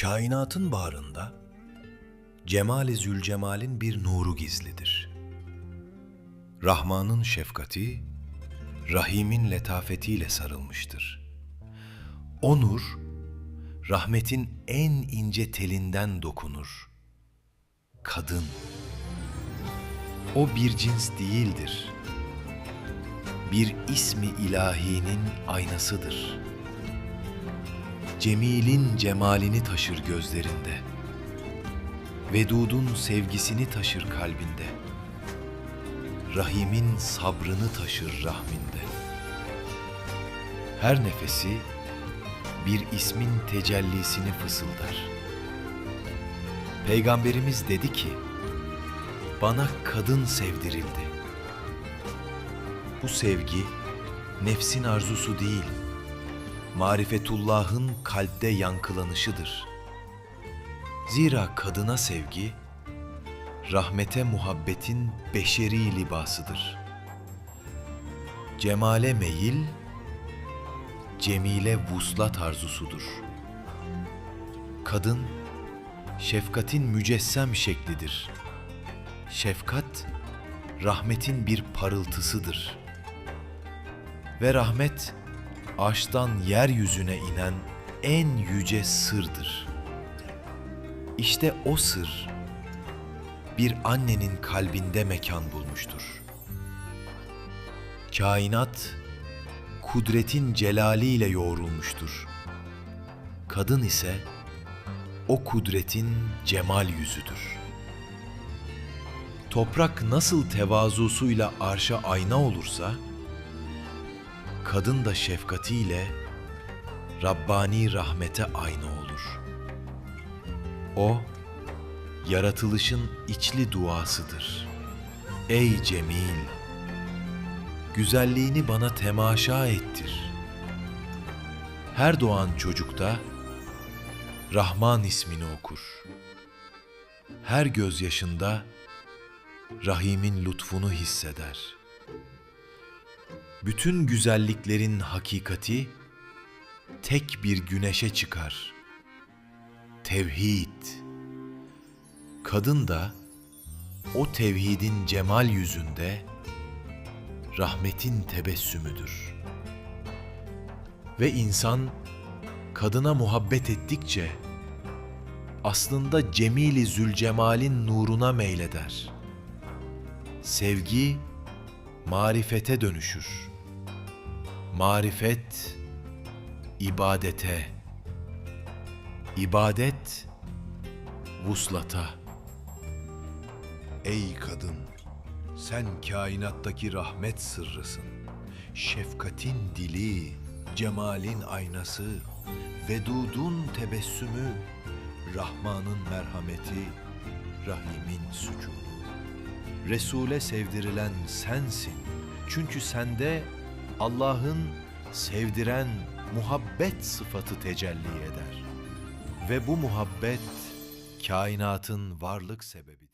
Kainatın bağrında Cemali Zülcemal'in bir nuru gizlidir. Rahman'ın şefkati, Rahim'in letafetiyle sarılmıştır. O nur, rahmetin en ince telinden dokunur. Kadın, o bir cins değildir. Bir ismi ilahinin aynasıdır.'' Cemil'in cemalini taşır gözlerinde. Vedud'un sevgisini taşır kalbinde. Rahim'in sabrını taşır rahminde. Her nefesi bir ismin tecellisini fısıldar. Peygamberimiz dedi ki, bana kadın sevdirildi. Bu sevgi nefsin arzusu değil.'' Marifetullah'ın kalpte yankılanışıdır. Zira kadına sevgi, rahmete muhabbetin beşeri libasıdır. Cemale meyil, cemile vuslat arzusudur. Kadın, şefkatin mücessem şeklidir. Şefkat, rahmetin bir parıltısıdır. Ve rahmet, aştan yeryüzüne inen en yüce sırdır. İşte o sır bir annenin kalbinde mekan bulmuştur. Kainat kudretin celaliyle yoğrulmuştur. Kadın ise o kudretin cemal yüzüdür. Toprak nasıl tevazusuyla arşa ayna olursa, kadın da şefkatiyle Rabbani rahmete aynı olur. O, yaratılışın içli duasıdır. Ey Cemil! Güzelliğini bana temaşa ettir. Her doğan çocukta Rahman ismini okur. Her gözyaşında Rahim'in lütfunu hisseder.'' Bütün güzelliklerin hakikati tek bir güneşe çıkar. Tevhid. Kadın da o tevhidin cemal yüzünde rahmetin tebessümüdür. Ve insan kadına muhabbet ettikçe aslında Cemili Zülcemal'in nuruna meyleder. Sevgi marifete dönüşür marifet ibadete, ibadet vuslata. Ey kadın, sen kainattaki rahmet sırrısın. Şefkatin dili, cemalin aynası, vedudun tebessümü, Rahman'ın merhameti, Rahim'in sükûnu. Resul'e sevdirilen sensin. Çünkü sende Allah'ın sevdiren muhabbet sıfatı tecelli eder. Ve bu muhabbet kainatın varlık sebebidir.